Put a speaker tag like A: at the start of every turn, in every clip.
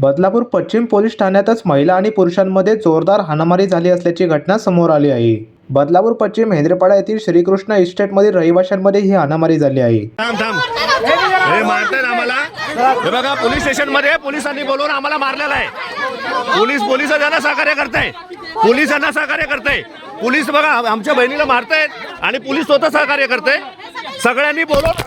A: बदलापूर पश्चिम पोलीस ठाण्यातच महिला आणि पुरुषांमध्ये जोरदार हाणामारी झाली असल्याची घटना समोर आली आहे. बदलापूर पश्चिम हेंद्रेपाडा येथील श्रीकृष्ण इस्टेटमधील रहिवाशांमध्ये ही हाणामारी झाली आहे.
B: थांब थांब. हे आम्हाला? बघा पोलीस स्टेशनमध्ये पोलिसांनी बोलवून आम्हाला मारलेलं आहे. पोलीस पोलीस सहकार्य करताय पोलीस यांना सहकार्य करताय पोलीस बघा आमच्या बहिणीला मारतायत आणि पोलीस स्वतः सहकार्य करताय. सगळ्यांनी बोलवून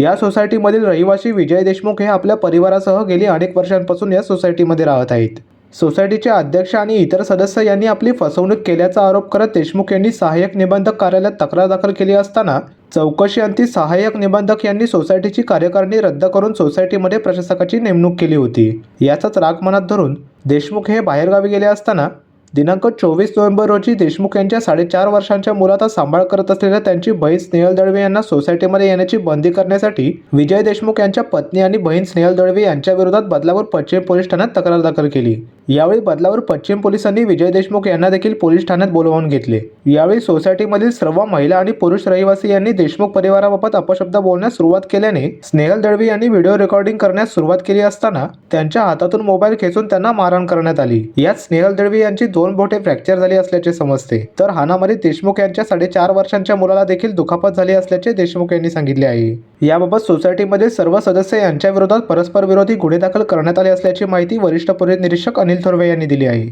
A: या सोसायटीमधील रहिवासी विजय देशमुख हे आपल्या परिवारासह गेली अनेक वर्षांपासून या सोसायटीमध्ये राहत आहेत. सोसायटीचे अध्यक्ष आणि इतर सदस्य यांनी आपली फसवणूक केल्याचा आरोप करत देशमुख यांनी सहाय्यक निबंधक कार्यालयात तक्रार दाखल केली असताना चौकशी अंती सहाय्यक निबंधक यांनी सोसायटीची कार्यकारिणी रद्द करून सोसायटीमध्ये प्रशासकाची नेमणूक केली होती. याचाच राग मनात धरून देशमुख हे बाहेरगावी गेले असताना दिनांक चोवीस नोव्हेंबर रोजी देशमुख यांच्या साडेचार वर्षांच्या मुलाचा सांभाळ करत असलेल्या त्यांची बहीण स्नेहल दळवे यांना सोसायटीमध्ये येण्याची बंदी करण्यासाठी विजय देशमुख यांच्या पत्नी आणि बहीण स्नेहल दळवे यांच्या विरोधात बदलापूर पश्चिम पोलीस ठाण्यात तक्रार दाखल केली. यावेळी बदलावर पश्चिम पोलिसांनी विजय देशमुख यांना देखील पोलीस ठाण्यात बोलवून घेतले. यावेळी सोसायटीमधील सर्व महिला आणि पुरुष रहिवासी यांनी देशमुख परिवाराबाबत अपशब्द बोलण्यास सुरुवात केल्याने स्नेहल दळवी यांनी व्हिडिओ रेकॉर्डिंग करण्यास सुरुवात केली असताना त्यांच्या हातातून मोबाईल खेचून त्यांना मारहाण करण्यात आली. यात स्नेहल दळवी यांची दोन बोटे फ्रॅक्चर झाली असल्याचे समजते. तर हानामध्ये देशमुख यांच्या साडेचार वर्षांच्या मुलाला देखील दुखापत झाली असल्याचे देशमुख यांनी सांगितले आहे. याबाबत सोसायटीमधील सर्व सदस्य यांच्या विरोधात परस्पर विरोधी गुन्हे दाखल करण्यात आले असल्याची माहिती वरिष्ठ पोलीस निरीक्षक अनिल थोरवे यांनी दिली आहे.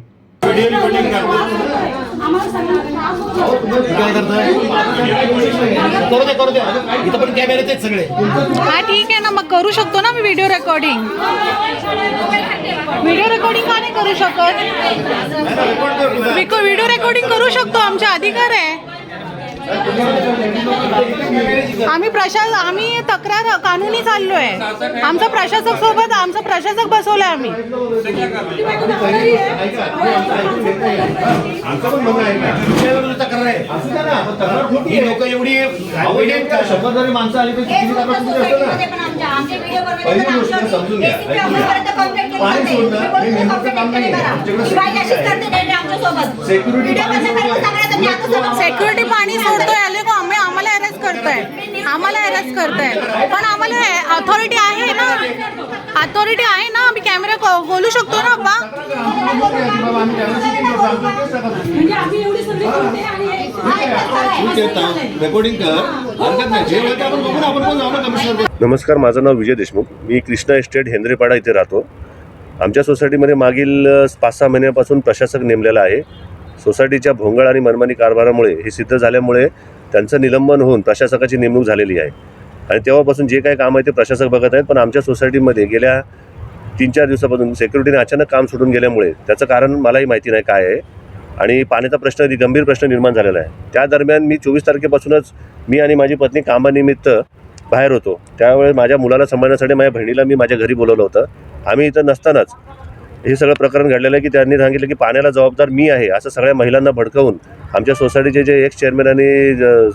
C: हा ठीक आहे ना. मग करू शकतो ना मी व्हिडिओ रेकॉर्डिंग व्हिडिओ रेकॉर्डिंग का नाही करू शकत? व्हिडिओ रेकॉर्डिंग करू शकतो आमचा अधिकार आहे. आम्ही प्रशास आम्ही तक्रार कानूनी चाललोय. आमचा प्रशासक सोबत आमचा प्रशासक बसवलाय आम्ही.
D: आहे आहे आहे. लोक एवढी? शंभर माणसं आली पहिली गोष्ट समजून आहे.
C: सेक्युरिटी पाणी सोडतोय. आले का? आम्ही आम्हाला अरेस्ट करताय. आम्हाला अरेस्ट करताय. पण आम्हाला अथॉरिटी आहे ना? अथॉरिटी आहे ना? आम्ही कॅमेरा बोलू शकतो ना अप्पा
D: बाबा, आम्ही त्यांना shooting करतो, आमचं तेच सांगतो. रेकॉर्डिंग कर. हरकत नाही. जे होईल ते आपण बघू ना आपण कोण जाऊ ना कमिशनर
B: नमस्कार माझं नाव विजय देशमुख. मी कृष्णा इस्टेट हेंद्रेपाडा इथे राहतो. आमच्या सोसायटीमध्ये मागील पाच सहा महिन्यापासून प्रशासक नेमलेला आहे. सोसायटीच्या भोंगळ आणि मनमानी कारभारामुळे हे सिद्ध झाल्यामुळे त्यांचं निलंबन होऊन प्रशासकाची नेमणूक झालेली आहे. आणि तेव्हापासून जे काही काम आहे ते प्रशासक बघत आहेत पण आमच्या सोसायटीमध्ये गेल्या तीन चार दिवसापासून सेक्युरिटीने अचानक काम सोडून गेल्यामुळे त्याचं कारण मलाही माहिती नाही काय आहे. आणि पाण्याचा प्रश्न गंभीर प्रश्न निर्माण झालेला आहे. त्या दरम्यान मी चोवीस तारखेपासूनच मी आणि माझी पत्नी कामानिमित्त बाहेर होतो. त्यावेळेस माझ्या मुलाला सांभाळण्यासाठी माझ्या बहिणीला मी माझ्या घरी बोलवलं होतं. आम्ही इथं नसतानाच हे सगळं प्रकरण घडलेलं आहे की त्यांनी सांगितलं की पाण्याला जबाबदार मी आहे असं सगळ्या महिलांना भडकवून आमच्या सोसायटीचे जे एक्स चेअरमॅन आणि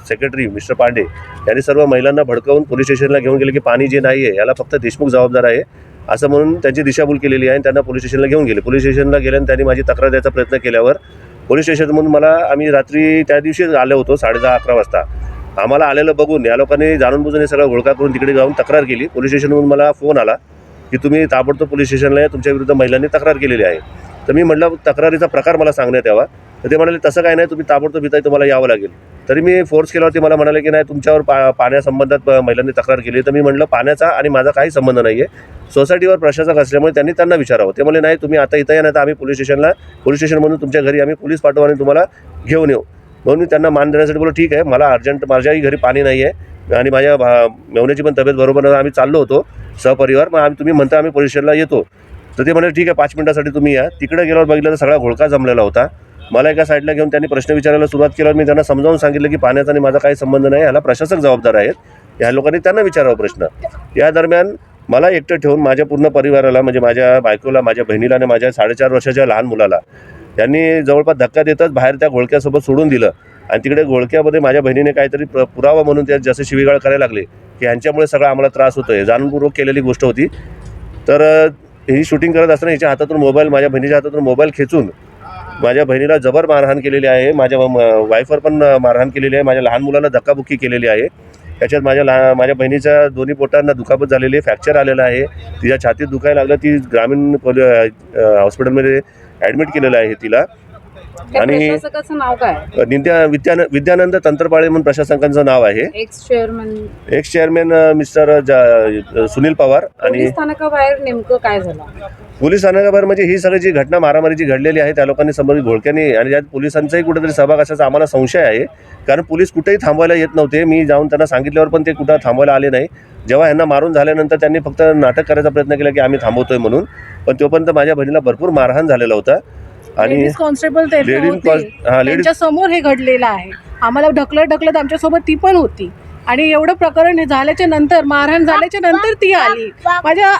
B: सेक्रेटरी मिस्टर पांडे यांनी सर्व महिलांना भडकवून पोलीस स्टेशनला घेऊन गेले की पाणी जे नाही आहे याला फक्त देशमुख जबाबदार आहे असं म्हणून त्यांची दिशाभूल केलेली आहे आणि त्यांना पोलीस स्टेशनला घेऊन गेले. पोलीस स्टेशनला गेल्यानं त्यांनी माझी तक्रार द्यायचा प्रयत्न केल्यावर पोलीस स्टेशनमधून मला आम्ही रात्री त्या दिवशी आलो होतो साडेदहा अकरा वाजता. आम्हाला आलेलं बघून या लोकांनी जाणून बुजून हे सगळं घोळका करून तिकडे जाऊन तक्रार केली. पोलीस स्टेशनमधून मला फोन आला. की तुम्ही ताबडतोब पोलीस स्टेशनला या तुमच्या विरुद्ध महिलांनी तक्रार केलेली आहे. तर मी म्हटलं तक्रारीचा प्रकार मला सांगण्यात यावा. तर ते म्हणाले तसं काय नाही तुम्ही ताबडतोब इथं तुम्हाला यावं लागेल. तरी मी फोर्स केल्यावरती मला म्हणाले की नाही तुमच्यावर पा पाण्यासंबंधात महिलांनी तक्रार केली तर मी म्हटलं पाण्याचा आणि माझा काही संबंध नाही आहे सोसायटीवर प्रशासक असल्यामुळे त्यांनी त्यांना विचारावं. ते म्हणले नाही तुम्ही आता इथं या नाही तर आम्ही पोलीस स्टेशनला पोलीस स्टेशनमधून तुमच्या घरी आम्ही पोलीस पाठवू आणि तुम्हाला घेऊन येऊ. म्हणून मी त्यांना मान देण्यासाठी बोललो ठीक आहे मला अर्जंट माझ्याही घरी पाणी नाही आहे आणि माझ्या भा- मेवण्याची पण तब्येत बरोबर नाही आम्ही चाललो होतो. सहपरिवार मग आम्ही तुम्ही म्हणता आम्ही परिषदेला येतो. तर ते म्हणाले ठीक आहे पाच मिनिटासाठी तुम्ही या. तिकडे गेल्यावर बघितलं तर सगळा घोळका जमलेला होता. मला एका साईडला घेऊन त्यांनी प्रश्न विचारायला सुरुवात केल्यावर मी त्यांना समजावून सांगितलं की पाण्याचा आणि माझा काही संबंध नाही ह्याला प्रशासक जबाबदार आहेत. ह्या लोकांनी त्यांना विचारावा प्रश्न. या दरम्यान मला एकटं ठेवून माझ्या पूर्ण परिवाराला म्हणजे माझ्या बायकोला माझ्या बहिणीला आणि माझ्या साडेचार वर्षाच्या लहान मुलाला यांनी जवळपास धक्का देतच बाहेर त्या घोळक्यासोबत सोडून दिलं. आणि तिकडे घोळक्यामध्ये माझ्या बहिणीने काहीतरी प्र पुरावा म्हणून त्या जसे शिवीगाळ करायला लागले की ह्यांच्यामुळे सगळा आम्हाला त्रास होतो आहे जाणूनपूर्वक केलेली गोष्ट होती. तर ही शूटिंग करत असताना हिच्या हातातून मोबाईल माझ्या बहिणीच्या हातातून मोबाईल खेचून माझ्या बहिणीला जबर मारहाण केलेली आहे. माझ्या वायफर पण मारहाण केलेली आहे. माझ्या लहान मुलाला धक्काबुक्की केलेली आहे. त्याच्यात माझ्या लहान माझ्या बहिणीच्या दोन्ही पोटांना दुखापत झालेली आहे. फ्रॅक्चर आलेलं आहे. तिच्या छातीत दुखायला लागलं. ती ग्रामीण पोल- हॉस्पिटलमध्ये ॲडमिट केलेलं आहे तिला. आणि
E: प्रशासकाचं नाव काय?
B: नित्या विद्यान विद्यानंद तंत्रपाळे म्हणून प्रशासकांचं नाव आहे.
E: Ex chairman
B: ex chairman mister जा सुनील पवार आणि
E: पोलीस स्थानकाबाहेर नेमकं काय झालं?
B: पोलीस स्थानकाबाहेर म्हणजे ही सगळी जी घटना मारामारीची घडलेली आहे त्या लोकांनी संबंधित घोळक्यांनी आणि त्यात पोलिसांचाही कुठेतरी सहभाग असल्याचा आम्हाला संशय आहे. कारण पोलीस कुठेही थांबवायला येत नव्हते. मी जाऊन त्यांना सांगितल्यावर पण ते कुठं थांबवायला आले नाही. जेव्हा यांना मारून झाल्यानंतर त्यांनी फक्त नाटक करायचा प्रयत्न केला की आम्ही थांबवतोय म्हणून. पण तोपर्यंत माझ्या बहिणीला भरपूर मारहाण झालेला होता. आणि
C: कॉन्स्टेबल ते
B: लेडीज
C: होते.
B: कॉन्स- हा, लेडीज-
C: त्यांच्यासमोर हे घडलेलं आहे आम्हाला ढकलत ढकलत आमच्यासोबत ती पण होती आणि एवढं प्रकरण हे झाल्याच्यानंतर मारहाण झाल्याच्यानंतर ती आली. माझ्या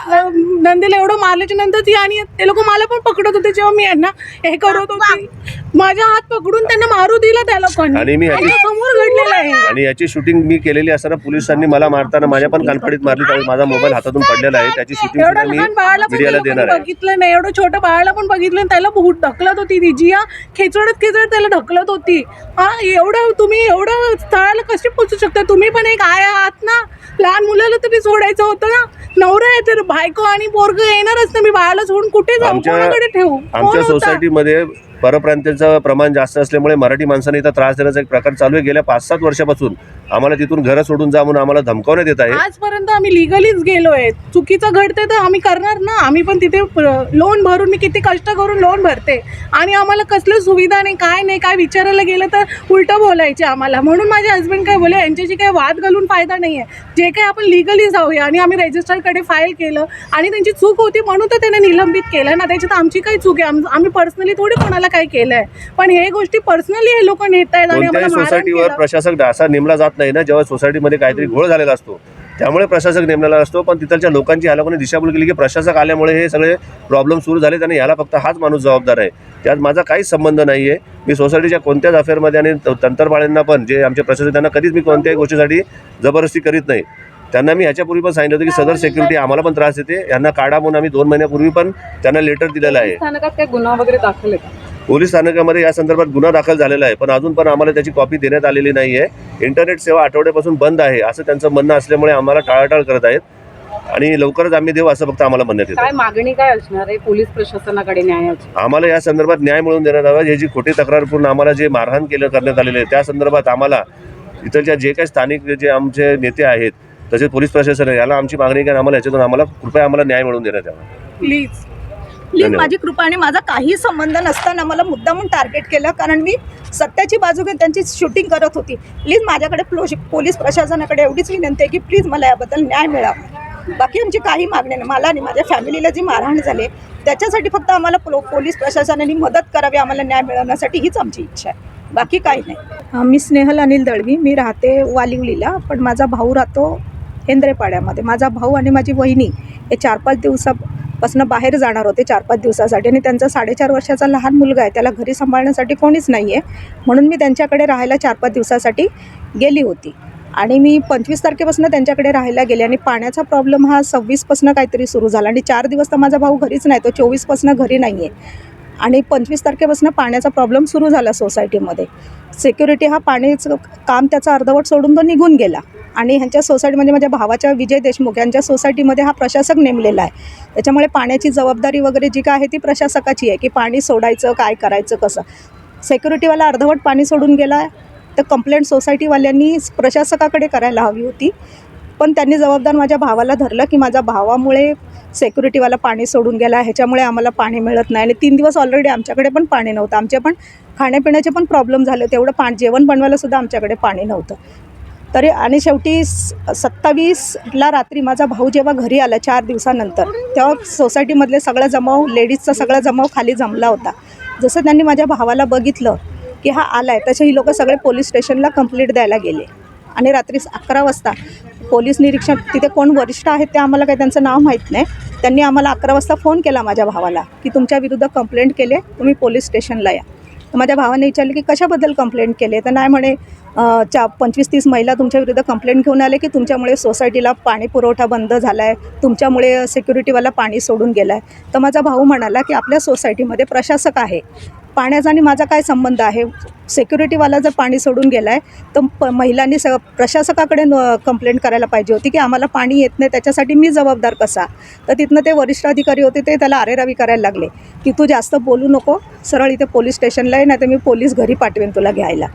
C: नंदीला एवढं मारल्याच्या नंतर ती आणि ते लोक मला पण पकडत होते जेव्हा मी यांना हे करत होती. माझ्या हात पकडून त्यांना मारू दिला त्या लोकांनी.
B: आणि मी ह्याची-
C: समोर घडलेलं आहे.
B: आणि याची शूटिंग मी केलेली असताना पोलिसांनी मला मारताना माझ्या पण कानफडीत मारली त्यावेळी माझा मोबाईल हातातून पडलेला आहे. त्याची शूटिंग
C: एवढं
B: सुद्धा मी
C: लहान बाळाला पण
B: मीडियाला देणार आहे.
C: बघितलं नाही. एवढं छोटं बाळाला पण बघितलं नाही त्याला बहुत ढकलत होती ती. जिया खेचडत खेचडत त्याला ढकलत होती. एवढं तुम्ही एवढं स्थळाला कसे पोचू शकता? तुम्ही पण एक आया आहात ना? लहान मुलाला तरी सोडायचं होतं ना? नवरा आहे तर बायको आणि पोरग येणारच ना. मी बाळाला सोडून कुठे जाऊ? कोणाकडे ठेवू
B: आमच्या? सोसायटीमध्ये परप्रांतीचं प्रमाण जास्त असल्यामुळे मराठी माणसाने इथं त्रास देण्याचा एक प्रकार चालू आहे. गेल्या पाच सात वर्षापासून आम्हाला तिथून घरं सोडून जा म्हणून आम्हाला धमकावण्यात येत आहे.
C: आजपर्यंत आम्ही लिगलीच गेलोय. चुकीचं घडतंय तर आम्ही करणार ना? आम्ही पण तिथे लोन भरून मी किती कष्ट करून लोन भरते. आणि आम्हाला कसलं सुविधा नाही काय नाही काय विचारायला गेलं तर उलटं बोलायचे आम्हाला. म्हणून माझे हस्बंड काय बोले यांच्याशी काही वाद घालून फायदा नाही आहे जे काही आपण लिगली जाऊया. आणि आम्ही रजिस्टरकडे फाईल केलं. आणि त्यांची चूक होती म्हणून तर त्याने निलंबित केलं. ना त्याच्यात आमची काही चूक आहे. आम- आम्ही पर्सनली थोडी कोणाला काही केलं आहे पण हे गोष्टी पर्सनली हे लोक नेत आहेत आणि
B: कोणत्याही
C: आम्हाला मारहाण
B: सोसायटीवर
C: केलं.
B: प्रशासक असा नेमला जात नाही ना जेव्हा सोसायटीमध्ये काहीतरी घोळ झालेला असतो. त्यामुळे प्रशासक नेमलेला असतो पण तिथलच्या लोकांची ह्या लोकांनी दिशाभूल केली की प्रशासक आल्यामुळे हे सगळे प्रॉब्लेम सुरू झाले आणि ह्याला फक्त हाच माणूस जबाबदार आहे. त्यात माझा काहीच संबंध नाही आहे मी सोसायटीच्या कोणत्याच अफेअरमध्ये आणि त- तंत्रपाळ्यांना पण जे आमचे प्रशासक त्यांना कधीच मी कोणत्याही गोष्टीसाठी जबरदस्ती करीत नाही. त्यांना मी ह्याच्यापूर्वी पण सांगितलं होतं की सदर सिक्युरिटी आम्हाला पण त्रास देते. यांना काढा म्हणून आम्ही दोन महिन्यापूर्वी पण त्यांना लेटर दिलेलं आहे.
E: स्थानकात काय गुन्हा वगैरे दाखल आहे का?
B: पोलीस स्थानकामध्ये या संदर्भात गुन्हा दाखल झालेला आहे. पण अजून पण आम्हाला त्याची कॉपी देण्यात आलेली नाही आहे इंटरनेट सेवा आठवड्यापासून बंद आहे असं त्यांचं म्हणणं असल्यामुळे आम्हाला टाळाटाळ करत आहेत. आणि लवकरच आम्ही देऊ असं फक्त आम्हाला म्हणण्यात येतं.
E: काय मागणी काय असणार आहे? पोलीस प्रशासनाकडे न्यायाची?
B: आम्हाला या संदर्भात न्याय मिळवून देण्यात यावा हे जी खोटी तक्रार करून आम्हाला जे मारहाण केलं करण्यात आलेले आहे त्या संदर्भात आम्हाला इथलच्या जे काही स्थानिक जे आमचे नेते आहेत तसेच पोलीस प्रशासन आहे याला आमची मागणी आहे की आम्हाला याच्यातून आम्हाला कृपया आम्हाला न्याय मिळवून देण्यात यावा.
C: प्लीज
F: प्लीज
B: धन्यवाद.
F: माझी कृपा आणि माझा काही संबंध नसताना मला मुद्दामून टार्गेट केलं कारण मी सत्याची बाजू घेऊन त्यांची शूटिंग करत होती. प्लीज माझ्याकडे प्लो पोलीस प्रशासनाकडे एवढीच विनंती आहे की प्लीज मला याबद्दल न्याय मिळावा. बाकी आमची काही मागणी नाही. मला आणि माझ्या फॅमिलीला जी मारहाण झाली त्याच्यासाठी फक्त आम्हाला पोलो पोलीस प्रशासनाने मदत करावी आम्हाला न्याय मिळवण्यासाठी हीच आमची इच्छा आहे. बाकी काही नाही. मी स्नेहल अनिल दळवी. मी राहते वालिवलीला पण माझा भाऊ राहतो हेंद्रेपाड्यामध्ये. माझा भाऊ आणि माझी वहिनी हे चार पाच घरापासून बाहेर जाणार होते चार पाच दिवसासाठी आणि त्यांचा साडेचार वर्षाचा लहान मुलगा आहे. त्याला घरी सांभाळण्यासाठी कोणीच नाही आहे म्हणून मी त्यांच्याकडे राहायला चार पाच दिवसासाठी गेली होती. आणि मी पंचवीस तारखेपासून त्यांच्याकडे राहायला गेले आणि पाण्याचा प्रॉब्लेम हा सव्वीसपासून काहीतरी सुरू झाला. आणि चार दिवस तर माझा भाऊ घरीच नाही तो चोवीसपासून घरी नाही आहे आणि पंचवीस तारखेपासून पाण्याचा प्रॉब्लेम सुरू झाला सोसायटीमध्ये सिक्युरिटी हा पाण्याचं काम त्याचा अर्धवट सोडून तो निघून गेला. आणि ह्यांच्या सोसायटी म्हणजे माझ्या भावाच्या विजय देशमुख यांच्या सोसायटीमध्ये हा प्रशासक नेमलेला आहे. त्याच्यामुळे पाण्याची जबाबदारी वगैरे जी काय आहे ती प्रशासकाची आहे की पाणी सोडायचं काय करायचं कसं? सेक्युरिटीवाला अर्धवट पाणी सोडून गेला आहे तर कंप्लेंट सोसायटीवाल्यांनी प्रशासकाकडे करायला हवी होती. पण त्यांनी जबाबदार माझ्या भावाला धरलं की माझ्या भावामुळे सेक्युरिटीवाला पाणी सोडून गेला ह्याच्यामुळे आम्हाला पाणी मिळत नाही. आणि तीन दिवस ऑलरेडी आमच्याकडे पण पाणी नव्हतं. आमचे पण खाण्यापिण्याचे पण प्रॉब्लेम झाले तेवढं पा जेवण बनवायला सुद्धा आमच्याकडे पाणी नव्हतं. तरी आणि शेवटी स सत्तावीसला रात्री माझा भाऊ जेव्हा घरी आला चार दिवसानंतर तेव्हा सोसायटीमधले सगळं जमाव लेडीजचा सगळा जमाव खाली जमला होता. जसं त्यांनी माझ्या भावाला बघितलं की हा आला आहे तसे ही लोक सगळे पोलीस स्टेशनला कंप्लेंट द्यायला गेले. आणि रात्री अकरा वाजता पोलीस निरीक्षक तिथे कोण वरिष्ठ आहेत ते आम्हाला काही त्यांचं नाव माहीत नाही. त्यांनी आम्हाला अकरा वाजता फोन केला माझ्या भावाला की तुमच्या विरुद्ध कंप्लेंट केली तुम्ही पोलीस स्टेशनला या. तर माझ्या भावाने विचारले की कशाबद्दल कंप्लेंट केली? तर नाही म्हणे चा पंचवीस तीस महिला तुमच्या विरुद्ध कंप्लेंट घेऊन आले की तुमच्यामुळे सोसायटीला पाणी पुरवठा बंद झाला आहे तुमच्यामुळे सिक्युरिटीवाला पाणी सोडून गेला आहे तर माझा भाऊ म्हणाला की आपल्या सोसायटीमध्ये प्रशासक आहे. पाण्याचा आणि माझा काय संबंध आहे? सेक्युरिटीवाला जर पाणी सोडून गेला आहे तर प महिलांनी स प्रशासकाकडे न कंप्लेंट करायला पाहिजे होती की आम्हाला पाणी येत नाही त्याच्यासाठी मी जबाबदार कसा? तर तिथनं ते वरिष्ठ अधिकारी होते ते त्याला आरेरावी करायला लागले. की तू जास्त बोलू नको सरळ इथे पोलीस स्टेशनला आहे नाही तर मी पोलीस घरी पाठवेन तुला घ्यायला.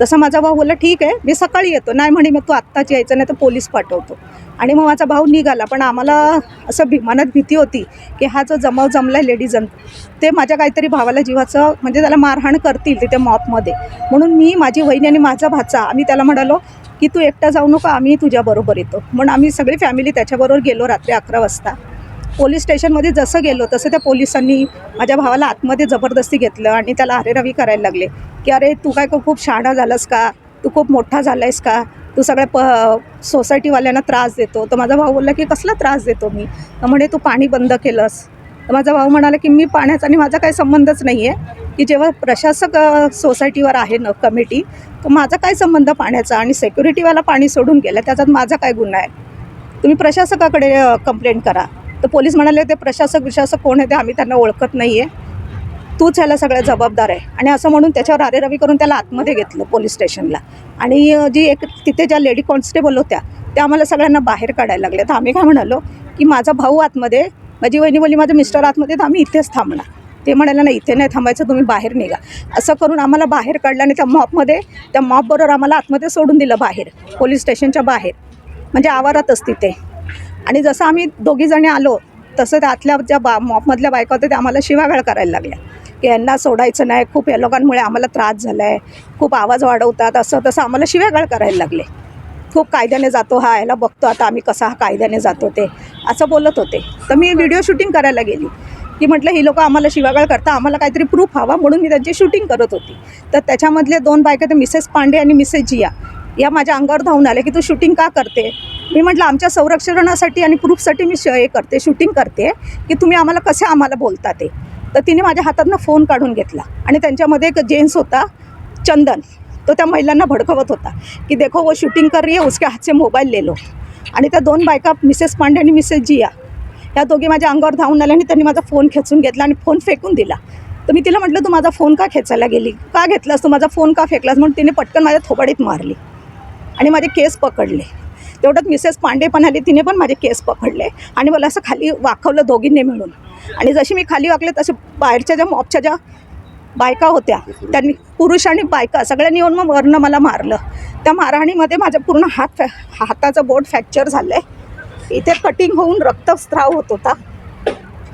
F: तसं माझा भाऊ बोलला ठीक आहे मी सकाळी येतो. नाही म्हणे मग तू आत्ताच यायचं नाही तर पोलीस पाठवतो. आणि मग माझा भाऊ निघाला पण आम्हाला असं भी मनात भीती होती की हा जो जमाव जमला आहे लेडीजन ते माझ्या काहीतरी भावाला जीवाचं म्हणजे त्याला मारहाण करतील तिथे मॉपमध्ये म्हणून मी माझी वहिनी आणि माझा भाचा आम्ही त्याला म्हणालो की तू एकटा जाऊ नको आम्ही तुझ्याबरोबर येतो. म्हणून आम्ही सगळी फॅमिली त्याच्याबरोबर गेलो रात्री अकरा वाजता. पोलीस स्टेशनमध्ये जसं गेलो तसं त्या पोलिसांनी माझ्या भावाला आतमध्ये जबरदस्ती घेतलं आणि त्याला अरेरावी करायला लागले की अरे तू काय खूप शहाणा झालास का? तू खूप मोठा झाला आहेस का? तू सगळ्या प सोसायटीवाल्यांना त्रास देतो. तर माझा भाऊ बोलला की कसला त्रास देतो मी? तर म्हणे तू पाणी बंद केलंस. तर माझा भाऊ म्हणाला की मी पाण्याचा आणि माझा काही संबंधच नाही आहे की जेव्हा प्रशासक सोसायटीवर आहे न कमिटी तर माझा काय संबंध पाण्याचा? आणि सेक्युरिटीवाला पाणी सोडून गेला त्याच्यात माझा काय गुन्हा आहे? तुम्ही प्रशासकाकडे कंप्लेंट करा. तर पोलीस म्हणाले ते प्रशासक विशासक कोण आहे ते आम्ही त्यांना ओळखत नाही आहे तूच ह्याला सगळ्या जबाबदार आहे. आणि असं म्हणून त्याच्यावर आरेरावी करून त्याला आतमध्ये घेतलं पोलीस स्टेशनला. आणि जी एक तिथे ज्या लेडी कॉन्स्टेबल होत्या त्या आम्हाला सगळ्यांना बाहेर काढायला लागल्या. तर आम्ही काय म्हणालो की माझा भाऊ आतमध्ये माझी वहिनी बोलली माझं मिस्टर आतमध्ये तर आम्ही इथेच थांबणार. ते म्हणायला नाही इथे नाही थांबायचं तुम्ही बाहेर निघा. असं करून आम्हाला बाहेर काढलं आणि त्या मॉपमध्ये त्या मॉपबरोबर आम्हाला आतमध्ये सोडून दिलं बाहेर पोलीस स्टेशनच्या बाहेर. म्हणजे आवारातच तिथे आणि जसं आम्ही दोघीजणी आलो तसं त्यातल्या ज्या बा मॉपमधल्या बायका होत्या त्या आम्हाला शिवागाळ करायला लागल्या. की यांना सोडायचं नाही खूप या लोकांमुळे आम्हाला त्रास झाला आहे खूप आवाज वाढवतात असं तसं आम्हाला शिव्यागाळ करायला लागले. खूप कायद्याने जातो हा याला बघतो आता आम्ही कसा हा कायद्याने जातो ते असं बोलत होते. तर मी व्हिडिओ शूटिंग करायला गेली. की म्हटलं ही लोकं आम्हाला शिवागाळ करता आम्हाला काहीतरी प्रूफ हवा म्हणून मी त्यांची शूटिंग करत होती. तर त्याच्यामधले दोन बायका ते मिसेस पांडे आणि मिसेस जिया. या माझ्या अंगावर धावून आल्या की तू शूटिंग का करते? मी म्हटलं आमच्या संरक्षणासाठी आणि प्रूफसाठी मी श हे करते शूटिंग करते की तुम्ही आम्हाला कसे आम्हाला बोलता ते. तर तिने माझ्या हातातनं फोन काढून घेतला. आणि त्यांच्यामध्ये एक जेन्ट्स होता चंदन. तो त्या महिलांना भडकवत होता की देखो वो शूटिंग कर रही है उसके हातचे मोबाईल ले लो. आणि त्या दोन बायका मिसेस पांडे आणि मिसेस जिया ह्या दोघी माझ्या अंगावर धावून आल्या आणि त्यांनी माझा फोन खेचून घेतला आणि फोन फेकून दिला. तर मी तिला म्हटलं तू माझा फोन का खेचायला गेली? का घेतलास? तू माझा फोन का फेकलास? म्हणून तिने पटकन माझ्या थोबाडीत मारली आणि माझे केस पकडले. तेवढ्यात मिसेस पांडे पण आली तिने पण माझे केस पकडले. आणि मला असं खाली वाकवलं दोघींनी मिळून. आणि जशी मी खाली वाकले तसे बाहेरच्या ज्या मॉपच्या ज्या बायका होत्या त्यांनी पुरुष आणि बायका सगळ्यांनी येऊन मग वरनं मला मारलं. त्या मारहाणीमध्ये माझं पूर्ण हात फॅ हाताचं बोट फ्रॅक्चर झालं आहे इथे कटिंग होऊन रक्तस्राव होत होता.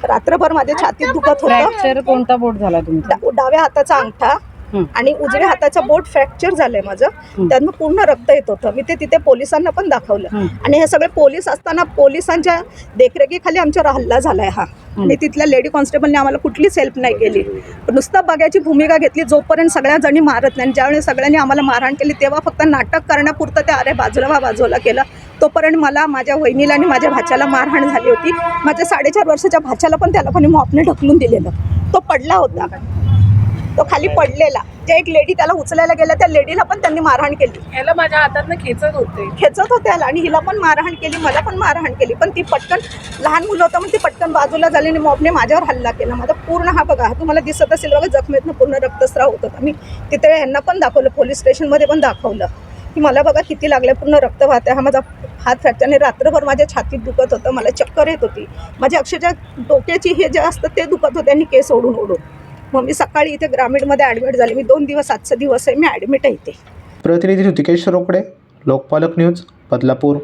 F: रात्रभर माझ्या छातीत दुखत होतं.
E: कोणता बोट झाला तुमचा?
F: डाव्या हाताचा अंगठा. आणि उजव्या हाताचा बोट फ्रॅक्चर झालंय माझं. त्यातनं पूर्ण रक्त येत होतं. मी ते तिथे पोलिसांना पण दाखवलं. आणि हे सगळे पोलीस असताना पोलिसांच्या देखरेखीखाली आमच्यावर हल्ला झालाय हा. आणि तिथल्या लेडी कॉन्स्टेबलने आम्हाला कुठलीच हेल्प नाही केली. नुसतं बघायची भूमिका घेतली जोपर्यंत सगळ्या जणी मारत नाही आणि ज्यावेळी सगळ्यांनी आम्हाला मारहाण केली तेव्हा फक्त नाटक करण्यापुरतं ते अरे बाजूला व्हा बाजूला केलं. तोपर्यंत मला माझ्या वहिनीला आणि माझ्या भाच्याला मारहाण झाली होती. माझ्या साडेचार वर्षाच्या भाच्याला पण त्याला कोणी मॉपने ढकलून दिलेलं. तो पडला होता. तो खाली पडलेला. जे एक लेडी त्याला उचलायला गेल्या त्या लेडीला पण त्यांनी मारहाण केली.
C: ह्याला माझ्या हातातनं खेचत होते.
F: खेचत होत्या आणि हिला पण मारहाण केली मला पण मारहाण केली. पण ती पटकन लहान मुलं होतं म्हणून ती पटकन बाजूला झाली आणि मॉबने माझ्यावर हल्ला केला. माझा पूर्ण हा बघा तुम्हाला दिसत असेल बघा जखमेतनं पूर्ण रक्तस्राव होत होता. मी तिथे यांना पण दाखवलं पोलीस स्टेशनमध्ये पण दाखवलं. की मला बघा किती लागले पूर्ण रक्त वाहते हा माझा हात फ्रॅक्चर आणि रात्रभर माझ्या छातीत दुखत होतं. मला चक्कर येत होती. माझ्या अक्षरशः डोक्याची हे जे असतं ते दुखत होते आणि केस ओढून ओढून मग मी सकाळी इथे ग्रामीणमध्ये ॲडमिट झाले. मी दोन दिवस आजचा दिवस आहे मी ॲडमिट आहे इथे.
A: प्रतिनिधी ऋतिकेश रोकडे लोकपालक न्यूज बदलापूर.